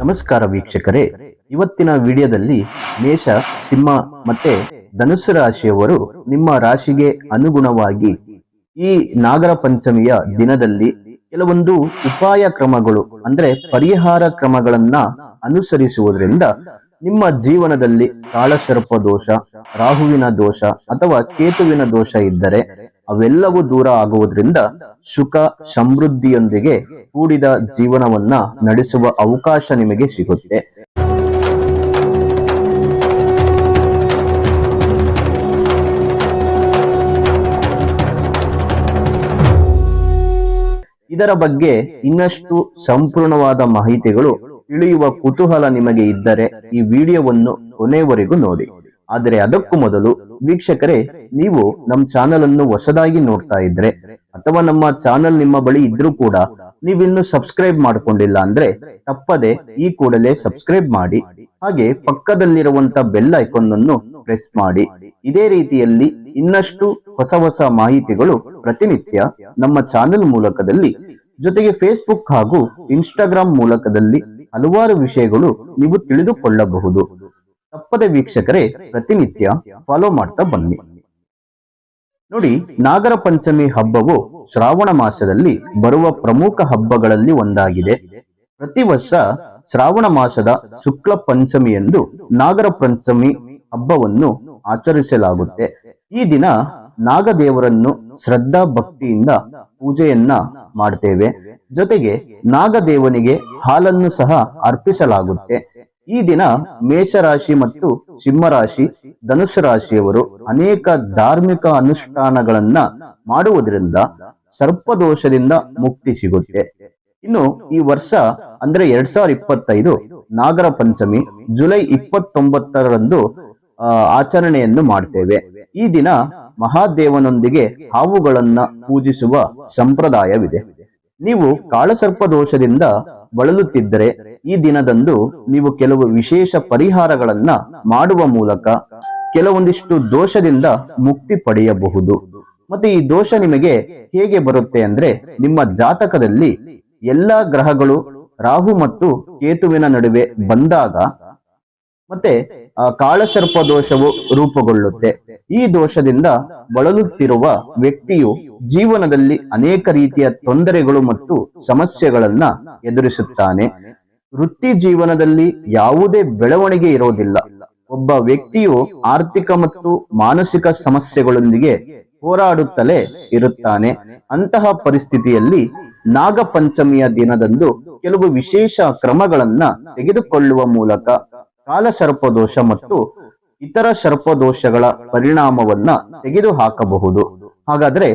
ನಮಸ್ಕಾರ ವೀಕ್ಷಕರೇ. ಇವತ್ತಿನ ವಿಡಿಯೋದಲ್ಲಿ ಮೇಷ, ಸಿಂಹ ಮತ್ತೆ ಧನುಸ್ಸು ರಾಶಿಯವರು ನಿಮ್ಮ ರಾಶಿಗೆ ಅನುಗುಣವಾಗಿ ಈ ನಾಗರ ಪಂಚಮಿಯ ದಿನದಲ್ಲಿ ಕೆಲವೊಂದು ಉಪಾಯ ಕ್ರಮಗಳು ಅಂದ್ರೆ ಪರಿಹಾರ ಕ್ರಮಗಳನ್ನ ಅನುಸರಿಸುವುದರಿಂದ ನಿಮ್ಮ ಜೀವನದಲ್ಲಿ ಕಾಳಸರ್ಪ ದೋಷ, ರಾಹುವಿನ ದೋಷ ಅಥವಾ ಕೇತುವಿನ ದೋಷ ಇದ್ದರೆ ಅವೆಲ್ಲವೂ ದೂರ ಆಗುವುದರಿಂದ ಸುಖ, ಸಮೃದ್ಧಿಯೊಂದಿಗೆ ಕೂಡಿದ ಜೀವನವನ್ನ ನಡೆಸುವ ಅವಕಾಶ ನಿಮಗೆ ಸಿಗುತ್ತೆ ಇದರ ಬಗ್ಗೆ ಇನ್ನಷ್ಟು ಸಂಪೂರ್ಣವಾದ ಮಾಹಿತಿಗಳು ತಿಳಿಯುವ ಕುತೂಹಲ ನಿಮಗೆ ಇದ್ದರೆ ಈ ವಿಡಿಯೋವನ್ನು ಕೊನೆಯವರೆಗೂ ನೋಡಿ. ಆದರೆ ಅದಕ್ಕೂ ಮೊದಲು ವೀಕ್ಷಕರೇ, ನೀವು ನಮ್ಮ ಚಾನೆಲ್ ಅನ್ನು ಹೊಸದಾಗಿ ನೋಡ್ತಾ ಇದ್ರೆ ಅಥವಾ ನಮ್ಮ ಚಾನೆಲ್ ನಿಮ್ಮ ಬಳಿ ಇದ್ರೂ ಕೂಡ ನೀವಿನ್ನು ಸಬ್ಸ್ಕ್ರೈಬ್ ಮಾಡ್ಕೊಂಡಿಲ್ಲ ಅಂದ್ರೆ ತಪ್ಪದೆ ಈ ಕೂಡಲೇ ಸಬ್ಸ್ಕ್ರೈಬ್ ಮಾಡಿ, ಹಾಗೆ ಪಕ್ಕದಲ್ಲಿರುವಂತ ಬೆಲ್ ಐಕಾನ್ ಅನ್ನು ಪ್ರೆಸ್ ಮಾಡಿ. ಇದೇ ರೀತಿಯಲ್ಲಿ ಇನ್ನಷ್ಟು ಹೊಸ ಹೊಸ ಮಾಹಿತಿಗಳು ಪ್ರತಿನಿತ್ಯ ನಮ್ಮ ಚಾನೆಲ್ ಮೂಲಕದಲ್ಲಿ, ಜೊತೆಗೆ ಫೇಸ್ಬುಕ್ ಹಾಗೂ ಇನ್ಸ್ಟಾಗ್ರಾಮ್ ಮೂಲಕದಲ್ಲಿ ಹಲವಾರು ವಿಷಯಗಳು ನೀವು ತಿಳಿದುಕೊಳ್ಳಬಹುದು. ತಪ್ಪದೆ ವೀಕ್ಷಕರೇ, ಪ್ರತಿನಿತ್ಯ ಫಾಲೋ ಮಾಡ್ತಾ ಬನ್ನಿ. ನೋಡಿ, ನಾಗರ ಪಂಚಮಿ ಹಬ್ಬವು ಶ್ರಾವಣ ಮಾಸದಲ್ಲಿ ಬರುವ ಪ್ರಮುಖ ಹಬ್ಬಗಳಲ್ಲಿ ಒಂದಾಗಿದೆ. ಪ್ರತಿ ವರ್ಷ ಶ್ರಾವಣ ಮಾಸದ ಶುಕ್ಲ ಪಂಚಮಿ ಎಂದು ನಾಗರ ಪಂಚಮಿ ಹಬ್ಬವನ್ನು ಆಚರಿಸಲಾಗುತ್ತೆ. ಈ ದಿನ ನಾಗದೇವರನ್ನು ಶ್ರದ್ಧಾ ಭಕ್ತಿಯಿಂದ ಪೂಜೆಯನ್ನ ಮಾಡ್ತೇವೆ. ಜೊತೆಗೆ ನಾಗದೇವನಿಗೆ ಹಾಲನ್ನು ಸಹ ಅರ್ಪಿಸಲಾಗುತ್ತೆ. ಈ ದಿನ ಮೇಷರಾಶಿ ಮತ್ತು ಸಿಂಹರಾಶಿ ಧನುಸ್ಸು ರಾಶಿಯವರು ಅನೇಕ ಧಾರ್ಮಿಕ ಅನುಷ್ಠಾನಗಳನ್ನ ಮಾಡುವುದರಿಂದ ಸರ್ಪದೋಷದಿಂದ ಮುಕ್ತಿ ಸಿಗುತ್ತೆ. ಇನ್ನು ಈ ವರ್ಷ ಅಂದ್ರೆ ಎರಡ್ ಸಾವಿರದ ಇಪ್ಪತ್ತೈದು ನಾಗರ ಪಂಚಮಿ ಜುಲೈ ಇಪ್ಪತ್ತೊಂಬತ್ತರಂದು ಆಚರಣೆಯನ್ನು ಮಾಡ್ತೇವೆ. ಈ ದಿನ ಮಹಾದೇವನೊಂದಿಗೆ ಹಾವುಗಳನ್ನ ಪೂಜಿಸುವ ಸಂಪ್ರದಾಯವಿದೆ. ನೀವು ಕಾಳಸರ್ಪ ದೋಷದಿಂದ ಬಳಲುತ್ತಿದ್ದರೆ ಈ ದಿನದಂದು ನೀವು ಕೆಲವು ವಿಶೇಷ ಪರಿಹಾರಗಳನ್ನ ಮಾಡುವ ಮೂಲಕ ಕೆಲವೊಂದಿಷ್ಟು ದೋಷದಿಂದ ಮುಕ್ತಿ ಪಡೆಯಬಹುದು. ಮತ್ತೆ ಈ ದೋಷ ನಿಮಗೆ ಹೇಗೆ ಬರುತ್ತೆ ಅಂದ್ರೆ ನಿಮ್ಮ ಜಾತಕದಲ್ಲಿ ಎಲ್ಲಾ ಗ್ರಹಗಳು ರಾಹು ಮತ್ತು ಕೇತುವಿನ ನಡುವೆ ಬಂದಾಗ ಮತ್ತೆ ಆ ಕಾಳಸರ್ಪ ದೋಷವು ರೂಪುಗೊಳ್ಳುತ್ತೆ. ಈ ದೋಷದಿಂದ ಬಳಲುತ್ತಿರುವ ವ್ಯಕ್ತಿಯು ಜೀವನದಲ್ಲಿ ಅನೇಕ ರೀತಿಯ ತೊಂದರೆಗಳು ಮತ್ತು ಸಮಸ್ಯೆಗಳನ್ನ ಎದುರಿಸುತ್ತಾನೆ. ವೃತ್ತಿ ಜೀವನದಲ್ಲಿ ಯಾವುದೇ ಬೆಳವಣಿಗೆ ಇರೋದಿಲ್ಲ. ಒಬ್ಬ ವ್ಯಕ್ತಿಯು ಆರ್ಥಿಕ ಮತ್ತು ಮಾನಸಿಕ ಸಮಸ್ಯೆಗಳೊಂದಿಗೆ ಹೋರಾಡುತ್ತಲೇ ಇರುತ್ತಾನೆ. ಅಂತಹ ಪರಿಸ್ಥಿತಿಯಲ್ಲಿ ನಾಗಪಂಚಮಿಯ ದಿನದಂದು ಕೆಲವು ವಿಶೇಷ ಕ್ರಮಗಳನ್ನ ತೆಗೆದುಕೊಳ್ಳುವ ಮೂಲಕ ಕಾಲಸರ್ಪದೋಷ ಮತ್ತು ಇತರ ಸರ್ಪದೋಷಗಳ ಪರಿಣಾಮವನ್ನ ತೆಗೆದುಹಾಕಬಹುದು. ಹಾಗಾದ್ರೆ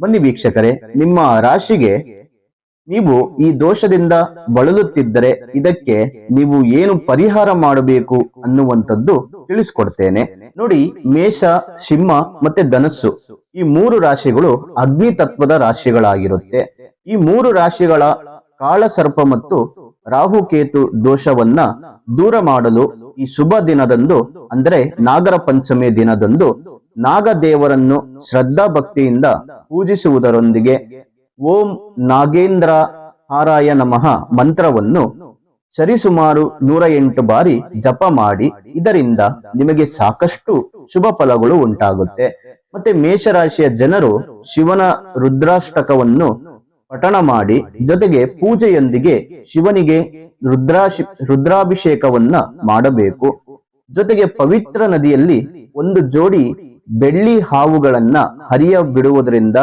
ಬನ್ನಿ ವೀಕ್ಷಕರೇ, ನಿಮ್ಮ ರಾಶಿಗೆ ನೀವು ಈ ದೋಷದಿಂದ ಬಳಲುತ್ತಿದ್ದರೆ ಇದಕ್ಕೆ ನೀವು ಏನು ಪರಿಹಾರ ಮಾಡಬೇಕು ಅನ್ನುವಂಥದ್ದು ತಿಳಿಸ್ಕೊಡ್ತೇನೆ. ನೋಡಿ, ಮೇಷ, ಸಿಂಹ ಮತ್ತೆ ಧನಸ್ಸು ಈ ಮೂರು ರಾಶಿಗಳು ಅಗ್ನಿ ತತ್ವದ ರಾಶಿಗಳಾಗಿರುತ್ತೆ. ಈ ಮೂರು ರಾಶಿಗಳ ಕಾಳಸರ್ಪ ಮತ್ತು ರಾಹುಕೇತು ದೋಷವನ್ನ ದೂರ ಮಾಡಲು ಈ ಶುಭ ದಿನದಂದು ಅಂದ್ರೆ ನಾಗರ ಪಂಚಮಿ ದಿನದಂದು ನಾಗದೇವರನ್ನು ಶ್ರದ್ಧಾ ಭಕ್ತಿಯಿಂದ ಪೂಜಿಸುವುದರೊಂದಿಗೆ ಓಂ ನಾಗೇಂದ್ರ ಹಾರಾಯ ನಮಃ ಮಂತ್ರವನ್ನು ಸರಿಸುಮಾರು ನೂರ ಎಂಟು ಬಾರಿ ಜಪ ಮಾಡಿ ಇದರಿಂದ ನಿಮಗೆ ಸಾಕಷ್ಟು ಶುಭ ಫಲಗಳು ಉಂಟಾಗುತ್ತೆ. ಮತ್ತೆ ಮೇಷರಾಶಿಯ ಜನರು ಶಿವನ ರುದ್ರಾಷ್ಟಕವನ್ನು ಪಠಣ ಮಾಡಿ ಜೊತೆಗೆ ಪೂಜೆಯೊಂದಿಗೆ ಶಿವನಿಗೆ ರುದ್ರಾಶಿ ರುದ್ರಾಭಿಷೇಕವನ್ನ ಮಾಡಬೇಕು. ಜೊತೆಗೆ ಪವಿತ್ರ ನದಿಯಲ್ಲಿ ಒಂದು ಜೋಡಿ ಬೆಳ್ಳಿ ಹಾವುಗಳನ್ನ ಹರಿಯ ಬಿಡುವುದರಿಂದ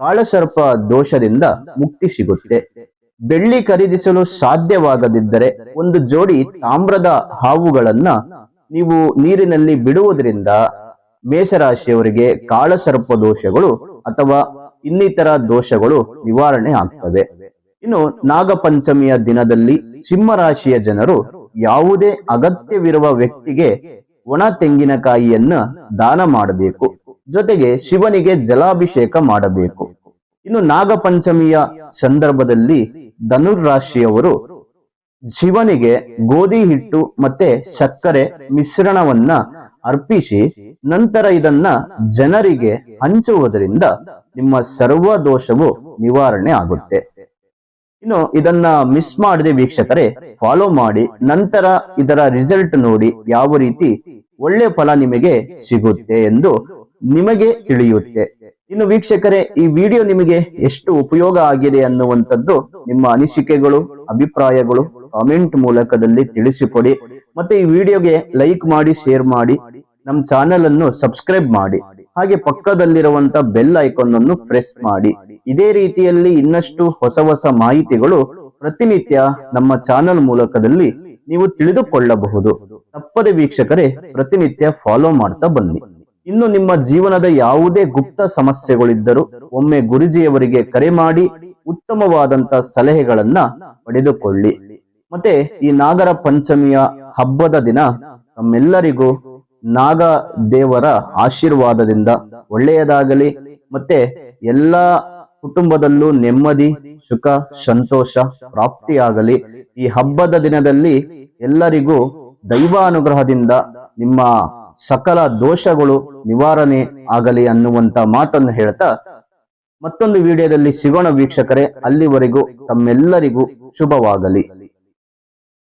ಕಾಳಸರ್ಪ ದೋಷದಿಂದ ಮುಕ್ತಿ ಸಿಗುತ್ತೆ. ಬೆಳ್ಳಿ ಖರೀದಿಸಲು ಸಾಧ್ಯವಾಗದಿದ್ದರೆ ಒಂದು ಜೋಡಿ ತಾಮ್ರದ ಹಾವುಗಳನ್ನ ನೀವು ನೀರಿನಲ್ಲಿ ಬಿಡುವುದರಿಂದ ಮೇಷರಾಶಿಯವರಿಗೆ ಕಾಳಸರ್ಪ ದೋಷಗಳು ಅಥವಾ ಇನ್ನಿತರ ದೋಷಗಳು ನಿವಾರಣೆ ಆಗ್ತವೆ. ಇನ್ನು ನಾಗಪಂಚಮಿಯ ದಿನದಲ್ಲಿ ಸಿಂಹರಾಶಿಯ ಜನರು ಯಾವುದೇ ಅಗತ್ಯವಿರುವ ವ್ಯಕ್ತಿಗೆ ಒಣ ತೆಂಗಿನಕಾಯಿಯನ್ನ ದಾನ ಮಾಡಬೇಕು. ಜೊತೆಗೆ ಶಿವನಿಗೆ ಜಲಾಭಿಷೇಕ ಮಾಡಬೇಕು. ಇನ್ನು ನಾಗಪಂಚಮಿಯ ಸಂದರ್ಭದಲ್ಲಿ ಧನುರ್ರಾಶಿಯವರು ಶಿವನಿಗೆ ಗೋಧಿ ಹಿಟ್ಟು ಮತ್ತೆ ಸಕ್ಕರೆ ಮಿಶ್ರಣವನ್ನ ಅರ್ಪಿಸಿ, ನಂತರ ಇದನ್ನ ಜನರಿಗೆ ಹಂಚುವುದರಿಂದ ನಿಮ್ಮ ಸರ್ವ ದೋಷವು ನಿವಾರಣೆ ಆಗುತ್ತೆ. ಇನ್ನು ಇದನ್ನ ಮಿಸ್ ಮಾಡದೆ ವೀಕ್ಷಕರೇ ಫಾಲೋ ಮಾಡಿ, ನಂತರ ಇದರ ರಿಸಲ್ಟ್ ನೋಡಿ ಯಾವ ರೀತಿ ಒಳ್ಳೆ ಫಲ ನಿಮಗೆ ಸಿಗುತ್ತೆ ಎಂದು ನಿಮಗೆ ತಿಳಿಯುತ್ತೆ. ಇನ್ನು ವೀಕ್ಷಕರೇ, ಈ ವಿಡಿಯೋ ನಿಮಗೆ ಎಷ್ಟು ಉಪಯೋಗ ಆಗಿದೆ ಅನ್ನುವಂಥದ್ದು ನಿಮ್ಮ ಅನಿಸಿಕೆಗಳು, ಅಭಿಪ್ರಾಯಗಳು ಕಾಮೆಂಟ್ ಮೂಲಕದಲ್ಲಿ ತಿಳಿಸಿಕೊಡಿ. ಮತ್ತೆ ಈ ವಿಡಿಯೋಗೆ ಲೈಕ್ ಮಾಡಿ ಶೇರ್ ಮಾಡಿ, ನಮ್ಮ ಚಾನೆಲ್ ಅನ್ನು ಸಬ್ಸ್ಕ್ರೈಬ್ ಮಾಡಿ. ಹಾಗೆ ಪಕ್ಕದಲ್ಲಿರುವಂತ ಬೆಲ್ ಐಕಾನ್ ಅನ್ನು ಪ್ರೆಸ್ ಮಾಡಿ. ಇದೇ ರೀತಿಯಲ್ಲಿ ಇನ್ನಷ್ಟು ಹೊಸ ಹೊಸ ಮಾಹಿತಿಗಳು ಪ್ರತಿನಿತ್ಯ ನಮ್ಮ ಚಾನೆಲ್ ಮೂಲಕದಲ್ಲಿ ನೀವು ತಿಳಿದುಕೊಳ್ಳಬಹುದು. ತಪ್ಪದೆ ವೀಕ್ಷಕರೇ, ಪ್ರತಿನಿತ್ಯ ಫಾಲೋ ಮಾಡ್ತಾ ಬನ್ನಿ. ಇನ್ನು ನಿಮ್ಮ ಜೀವನದ ಯಾವುದೇ ಗುಪ್ತ ಸಮಸ್ಯೆಗಳಿದ್ದರೂ ಒಮ್ಮೆ ಗುರುಜಿಯವರಿಗೆ ಕರೆ ಮಾಡಿ ಉತ್ತಮವಾದಂತ ಸಲಹೆಗಳನ್ನ ಪಡೆದುಕೊಳ್ಳಿ. ಮತ್ತೆ ಈ ನಾಗರ ಪಂಚಮಿಯ ಹಬ್ಬದ ದಿನ ನಮ್ಮೆಲ್ಲರಿಗೂ ನಾಗ ದೇವರ ಆಶೀರ್ವಾದದಿಂದ ಒಳ್ಳೆಯದಾಗಲಿ. ಮತ್ತೆ ಎಲ್ಲಾ ಕುಟುಂಬದಲ್ಲೂ ನೆಮ್ಮದಿ, ಸುಖ, ಸಂತೋಷ ಪ್ರಾಪ್ತಿಯಾಗಲಿ. ಈ ಹಬ್ಬದ ದಿನದಲ್ಲಿ ಎಲ್ಲರಿಗೂ ದೈವಾನುಗ್ರಹದಿಂದ ನಿಮ್ಮ ಸಕಲ ದೋಷಗಳು ನಿವಾರಣೆ ಆಗಲಿ ಅನ್ನುವಂತ ಮಾತನ್ನು ಹೇಳ್ತಾ ಮತ್ತೊಂದು ವಿಡಿಯೋದಲ್ಲಿ ಸಿಗೋಣ ವೀಕ್ಷಕರೇ. ಅಲ್ಲಿವರೆಗೂ ತಮ್ಮೆಲ್ಲರಿಗೂ ಶುಭವಾಗಲಿ.